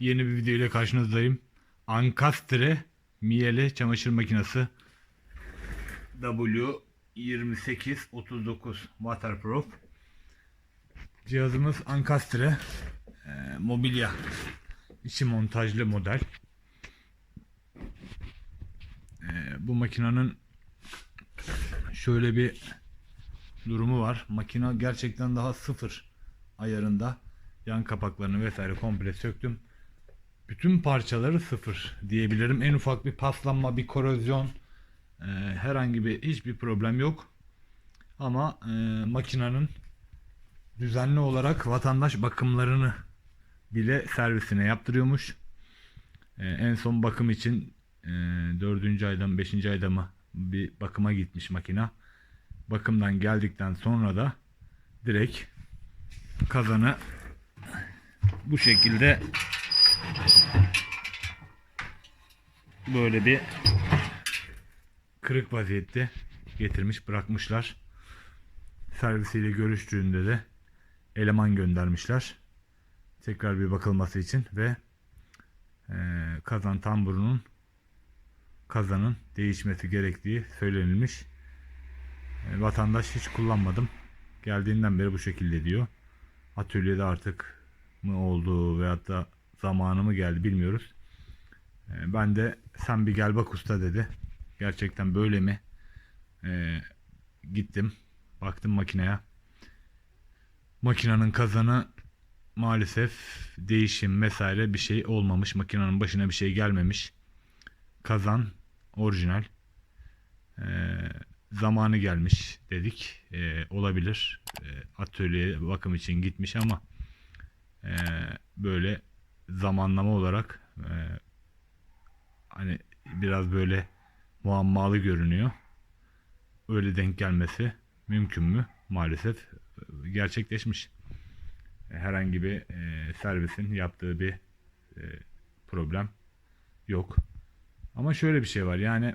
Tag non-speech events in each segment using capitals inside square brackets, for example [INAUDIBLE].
Yeni bir video ile karşınızdayım. Ankastre Miele çamaşır makinesi W2839 waterproof. Cihazımız Ankastre e, mobilya içi montajlı model. E, bu makinenin şöyle bir durumu var. Makina gerçekten daha sıfır ayarında. Yan kapaklarını vesaire komple söktüm. Bütün parçaları sıfır diyebilirim. En ufak bir paslanma, bir korozyon, e, herhangi bir hiçbir problem yok. Ama e, makinenin düzenli olarak vatandaş bakımlarını bile servisine yaptırıyormuş. E, en son bakım için e, 4. ayda mı 5. ayda mı bir bakıma gitmiş makina. Bakımdan geldikten sonra da direkt kazanı bu şekilde böyle bir kırık vaziyette getirmiş bırakmışlar. Servisiyle görüştüğünde de eleman göndermişler. Tekrar bir bakılması için ve e, kazan tamburunun kazanın değişmesi gerektiği söylenilmiş. E, vatandaş hiç kullanmadım. Geldiğinden beri bu şekilde diyor. Atölyede artık mı oldu veyahut da zamanı mı geldi bilmiyoruz. E, ben de sen bir gel bak usta dedi. Gerçekten böyle mi? E, gittim. Baktım makineye. Makinenin kazanı maalesef değişim vesaire bir şey olmamış. Makinenin başına bir şey gelmemiş. Kazan orijinal. Ee, zamanı gelmiş dedik. Ee, olabilir. Ee, atölye bakım için gitmiş ama e, böyle zamanlama olarak e, hani biraz böyle muammalı görünüyor. Öyle denk gelmesi mümkün mü? Maalesef e, gerçekleşmiş. Herhangi bir e, servisin yaptığı bir e, problem yok. Ama şöyle bir şey var yani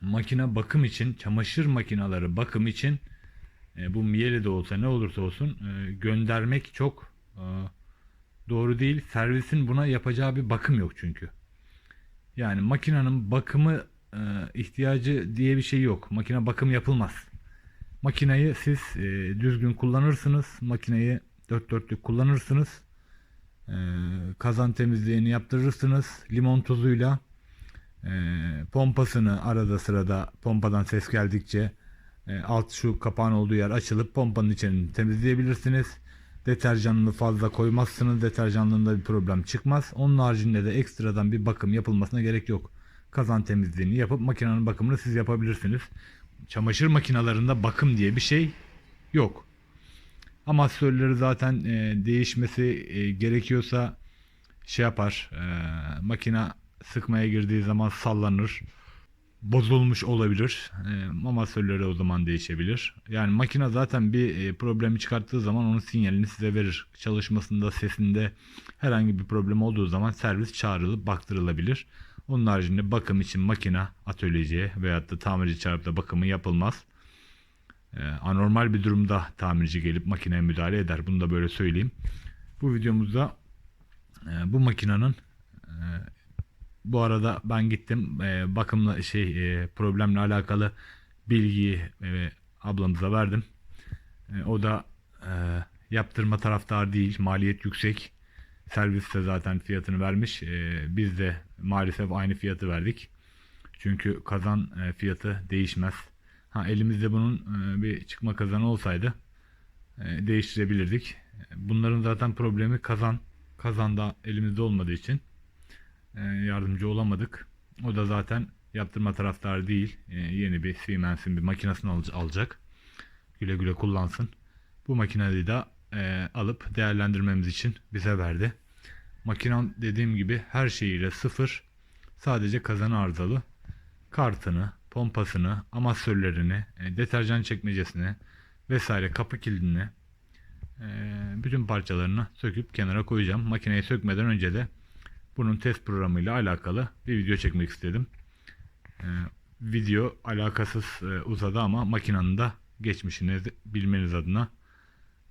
makine bakım için, çamaşır makineleri bakım için e, bu Miele de olsa ne olursa olsun e, göndermek çok e, doğru değil. Servisin buna yapacağı bir bakım yok çünkü. Yani makinenin bakımı e, ihtiyacı diye bir şey yok. Makine bakım yapılmaz. Makineyi siz e, düzgün kullanırsınız. Makineyi dört dörtlük kullanırsınız. E, kazan temizliğini yaptırırsınız. Limon tuzuyla pompasını arada sırada pompadan ses geldikçe alt şu kapağın olduğu yer açılıp pompanın içini temizleyebilirsiniz. Deterjanını fazla koymazsınız. Deterjanlığında bir problem çıkmaz. Onun haricinde de ekstradan bir bakım yapılmasına gerek yok. Kazan temizliğini yapıp makinenin bakımını siz yapabilirsiniz. Çamaşır makinalarında bakım diye bir şey yok. Amatörleri zaten e, değişmesi e, gerekiyorsa şey yapar. E, makina sıkmaya girdiği zaman sallanır. Bozulmuş olabilir. E, amatörleri o zaman değişebilir. Yani makine zaten bir e, problemi çıkarttığı zaman onun sinyalini size verir. Çalışmasında, sesinde herhangi bir problem olduğu zaman servis çağrılıp baktırılabilir. Onun haricinde bakım için makine atölyeciye veyahut da tamirci çağırıp da bakımı yapılmaz. Ee, anormal bir durumda tamirci gelip makineye müdahale eder. Bunu da böyle söyleyeyim. Bu videomuzda e, bu makinenin e, bu arada ben gittim e, bakımla şey e, problemle alakalı bilgiyi e, ablamıza verdim. E, o da e, yaptırma taraftar değil. Maliyet yüksek. Servis de zaten fiyatını vermiş. E, biz de maalesef aynı fiyatı verdik. Çünkü kazan e, fiyatı değişmez. Ha elimizde bunun e, bir çıkma kazanı olsaydı e, değiştirebilirdik. Bunların zaten problemi kazan. Kazanda elimizde olmadığı için yardımcı olamadık. O da zaten yaptırma taraftarı değil. E, yeni bir Siemens'in bir makinesini al- alacak. Güle güle kullansın. Bu makineyi de e, alıp değerlendirmemiz için bize verdi. Makinem dediğim gibi her şeyiyle sıfır. Sadece kazanı arızalı. Kartını, pompasını, amasörlerini, e, deterjan çekmecesini vesaire kapı kilidini e, bütün parçalarını söküp kenara koyacağım. Makineyi sökmeden önce de bunun test programıyla alakalı bir video çekmek istedim. E, video alakasız e, uzadı ama makinenin de geçmişini bilmeniz adına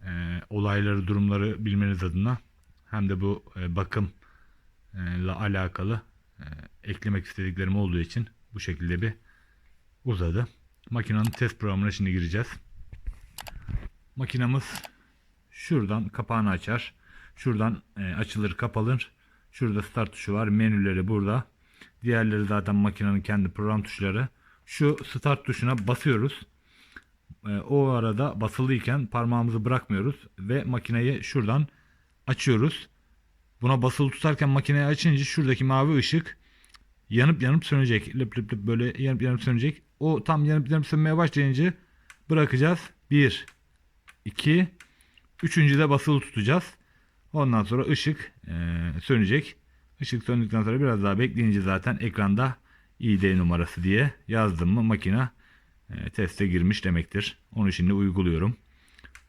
e, olayları, durumları bilmeniz adına hem de bu e, bakımla alakalı e, eklemek istediklerim olduğu için bu şekilde bir uzadı. Makinenin test programına şimdi gireceğiz. Makinamız şuradan kapağını açar. Şuradan e, açılır kapalır. Şurada start tuşu var. Menüleri burada. Diğerleri zaten makinenin kendi program tuşları. Şu start tuşuna basıyoruz. E, o arada basılıyken parmağımızı bırakmıyoruz ve makineyi şuradan açıyoruz. Buna basılı tutarken makineyi açınca şuradaki mavi ışık yanıp yanıp sönecek. Lıp lıp lıp böyle yanıp yanıp sönecek. O tam yanıp yanıp sönmeye başlayınca bırakacağız. 1 2 Üçüncü de basılı tutacağız. Ondan sonra ışık e, sönecek. Işık söndükten sonra biraz daha bekleyince zaten ekranda ID numarası diye yazdım mı makine e, teste girmiş demektir. Onu şimdi uyguluyorum.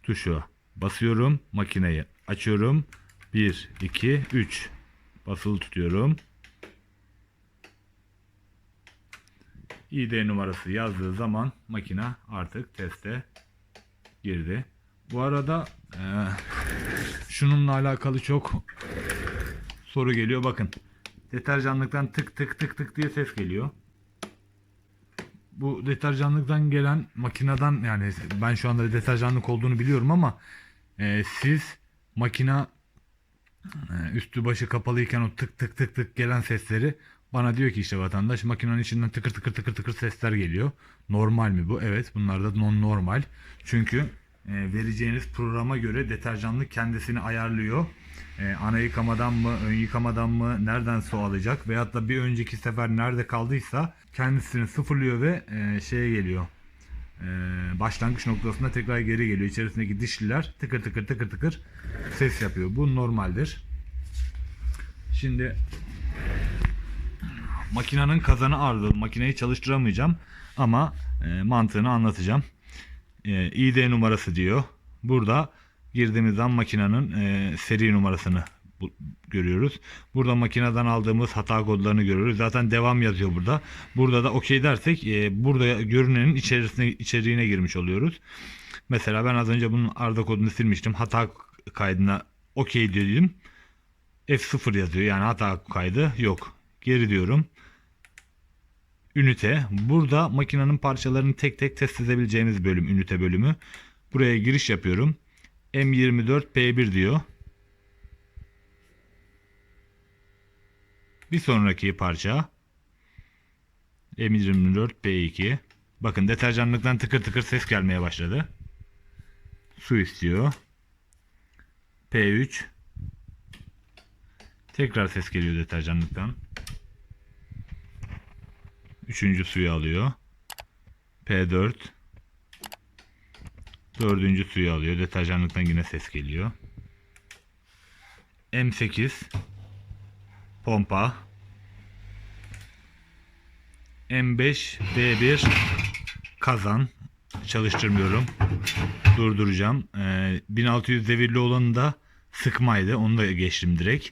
Tuşu basıyorum. Makineyi açıyorum. 1, 2, 3. Basılı tutuyorum. ID numarası yazdığı zaman makine artık teste girdi. Bu arada e, şununla alakalı çok soru geliyor. Bakın deterjanlıktan tık tık tık tık diye ses geliyor. Bu deterjanlıktan gelen makineden yani ben şu anda deterjanlık olduğunu biliyorum ama e, siz makina e, üstü başı kapalıyken o tık tık tık tık gelen sesleri bana diyor ki işte vatandaş makinenin içinden tıkır tıkır tıkır tıkır sesler geliyor. Normal mi bu? Evet bunlar da non normal. Çünkü vereceğiniz programa göre deterjanlık kendisini ayarlıyor. E, ana yıkamadan mı, ön yıkamadan mı, nereden su alacak veyahut da bir önceki sefer nerede kaldıysa kendisini sıfırlıyor ve e, şeye geliyor. E, başlangıç noktasına tekrar geri geliyor. İçerisindeki dişliler tıkır tıkır tıkır tıkır ses yapıyor. Bu normaldir. Şimdi makinenin kazanı arızalı. Makineyi çalıştıramayacağım ama e, mantığını anlatacağım. E, ID numarası diyor. Burada girdiğimiz zaman makinenin e, seri numarasını bu- görüyoruz. Burada makineden aldığımız hata kodlarını görüyoruz. Zaten devam yazıyor burada. Burada da okey dersek e, burada görünenin içerisine içeriğine girmiş oluyoruz. Mesela ben az önce bunun arıza kodunu silmiştim. Hata kaydına okey dedim. F0 yazıyor. Yani hata kaydı yok. Geri diyorum. Ünite. Burada makinenin parçalarını tek tek test edebileceğimiz bölüm. Ünite bölümü. Buraya giriş yapıyorum. M24 P1 diyor. Bir sonraki parça. M24 P2. Bakın deterjanlıktan tıkır tıkır ses gelmeye başladı. Su istiyor. P3. Tekrar ses geliyor deterjanlıktan. Üçüncü suyu alıyor. P4. Dördüncü suyu alıyor. Deterjanlıktan yine ses geliyor. M8. Pompa. M5 D1 kazan. Çalıştırmıyorum. Durduracağım. Ee, 1600 devirli olanı da sıkmaydı. Onu da geçtim direkt.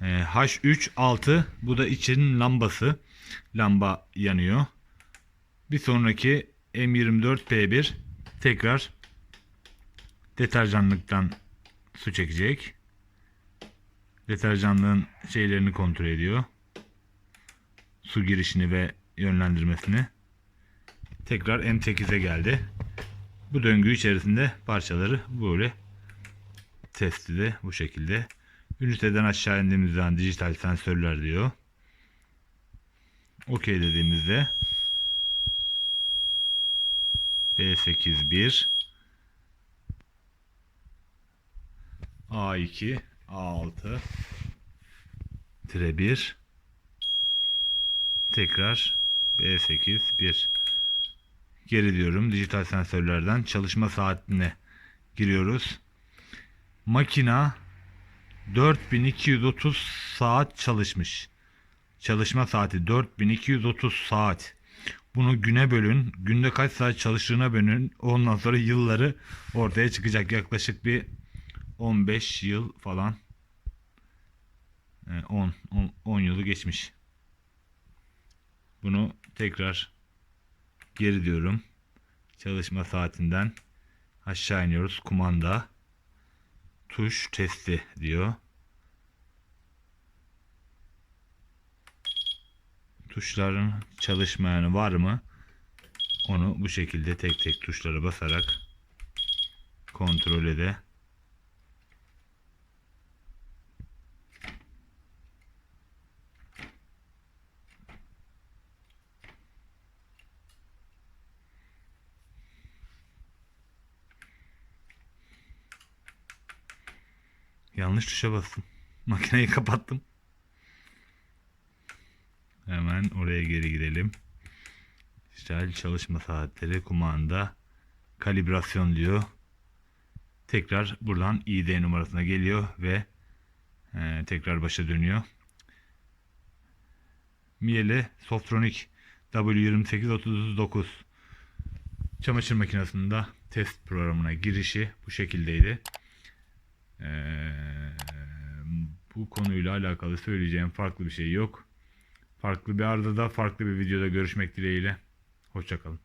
Ee, H3 6 bu da içinin lambası. Lamba yanıyor. Bir sonraki M24 P1 tekrar deterjanlıktan su çekecek. Deterjanlığın şeylerini kontrol ediyor. Su girişini ve yönlendirmesini. Tekrar M8'e geldi. Bu döngü içerisinde parçaları böyle testi de bu şekilde. Üniteden aşağı indiğimiz zaman dijital sensörler diyor. Okey dediğimizde B81 A2 A6 tire 1 tekrar B8 1 geri diyorum dijital sensörlerden çalışma saatine giriyoruz. Makina 4230 saat çalışmış çalışma saati 4230 saat bunu güne bölün günde kaç saat çalıştığına bölün ondan sonra yılları ortaya çıkacak yaklaşık bir 15 yıl falan e, 10, 10, 10 yılı geçmiş. Bunu tekrar geri diyorum. Çalışma saatinden aşağı iniyoruz. Kumanda. tuş testi diyor. Tuşların çalışmayanı var mı? Onu bu şekilde tek tek tuşlara basarak kontrol ede. Yanlış tuşa bastım. [LAUGHS] Makineyi kapattım. Hemen oraya geri gidelim. İşte çalışma saatleri, kumanda, kalibrasyon diyor. Tekrar buradan ID numarasına geliyor ve e, tekrar başa dönüyor. Miele Softronic W2839 çamaşır makinesinde test programına girişi bu şekildeydi. Ee, bu konuyla alakalı söyleyeceğim farklı bir şey yok. Farklı bir arada da farklı bir videoda görüşmek dileğiyle. Hoşçakalın.